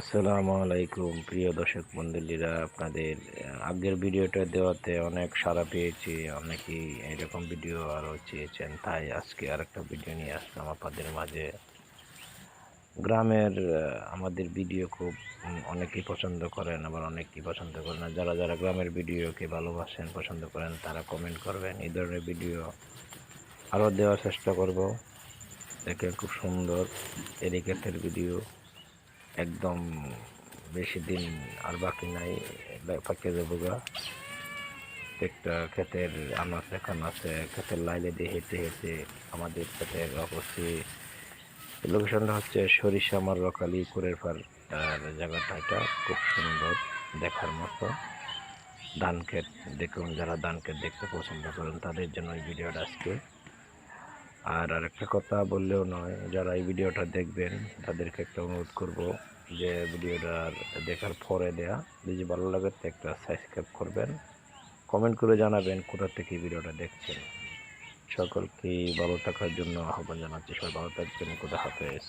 আসসালামু আলাইকুম, প্রিয় দর্শক মন্ডলীরা। আপনাদের আগের ভিডিওটা দেওয়াতে অনেক সাড়া পেয়েছি, অনেকেই এরকম ভিডিও আরও চেয়েছেন। তাই আজকে আরেকটা ভিডিও নিয়ে আসলাম আপনাদের মাঝে। গ্রামের আমাদের ভিডিও খুব অনেকেই পছন্দ করেন, আবার অনেকেই পছন্দ করেন না। যারা যারা গ্রামের ভিডিওকে ভালোবাসেন, পছন্দ করেন, তারা কমেন্ট করবেন। এই ধরনের ভিডিও আরও দেওয়ার চেষ্টা করব। দেখেন খুব সুন্দর এরিকেটের ভিডিও। একদম বেশি দিন আর বাকি নাই পাকে যাব গা। একটা ক্ষেতের এখন আছে, ক্ষেতের লাইলে দিয়ে হেঁটে হেঁটে আমাদের ক্ষেতের অবশ্যই লোকেশনটা হচ্ছে সরিষা আমার রকালি পার আর জায়গাটা এটা খুব সুন্দর দেখার মতো। ধান ক্ষেত দেখুন, যারা ধান ক্ষেত দেখতে পছন্দ করেন তাদের জন্য এই ভিডিওটা আজকে। আর আরেকটা কথা বললেও নয়, যারা এই ভিডিওটা দেখবেন, তাদেরকে একটা অনুরোধ করব যে ভিডিওটা দেখার পরে দেয়া। যদি ভালো লাগে, তো একটা সাবস্ক্রাইব করবেন। কমেন্ট করে জানাবেন কোথা থেকে ভিডিওটা দেখছেন। সকলকে ভালো থাকার জন্য আহ্বান জানাচ্ছি। সবাই ভালো থাকবেন কোথা হাফেজ।